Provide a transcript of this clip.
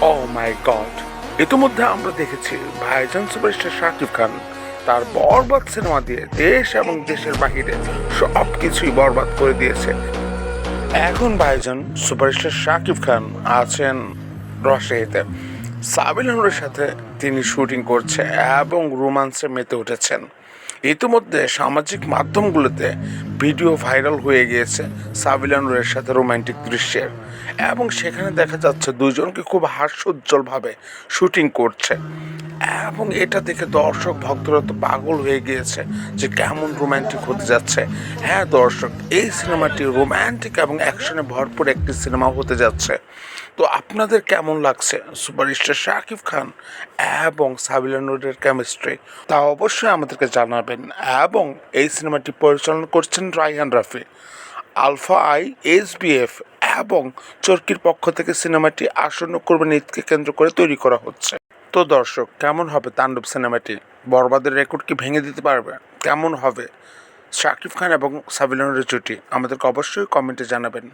ও মাই god ইতিমধ্যে আমরা দেখেছি ভাইজান সুপারস্টার শাকিব খান তার বরবাদ সিনেমা দিয়ে দেশ এবং দেশের বাহিরে সব কিছুই বরবাদ করে দিয়েছে। এখন ভাইজান সুপারস্টার শাকিব খান আছেন রাজশাহীতে। সাবিলানুরের সাথে তিনি শুটিং করছে এবং রোমান্সে মেতে উঠেছেন। ইতিমধ্যে সামাজিক মাধ্যমগুলোতে ভিডিও ভাইরাল হয়ে গিয়েছে সাবিলানুরের সাথে রোমান্টিক দৃশ্যের। এবং সেখানে দেখা যাচ্ছে দুজনকে খুব হাস্যোজ্জ্বলভাবে শুটিং করছে। এবং এটা দেখে দর্শক, ভক্তরা তো পাগল হয়ে গিয়েছে যে কেমন রোম্যান্টিক হতে যাচ্ছে। হ্যাঁ দর্শক, এই সিনেমাটি রোমান্টিক এবং অ্যাকশনে ভরপুর একটি সিনেমা হতে যাচ্ছে। তো আপনাদের কেমন লাগছে? সুপারস্টার শাকিব খান এবং সাবিলা নুরের কেমিস্ট্রি, তা অবশ্যই আমাদেরকে জানাবেন। এবং এই সিনেমাটি পরিচালনা করছেন Raihan Rafi, Alpha I, S BF এবং চরকির পক্ষ থেকে সিনেমাটি আসন্ন কোরবানি ঈদকে কেন্দ্র করে তৈরি করা হচ্ছে। তো দর্শক, কেমন হবে তাণ্ডব সিনেমাটি? বরবাদের রেকর্ড কি ভেঙে দিতে পারবে? কেমন হবে? শাকিব খান এবং সাবিলনের জুটি, আমাদেরকে অবশ্যই কমেন্টে জানাবেন।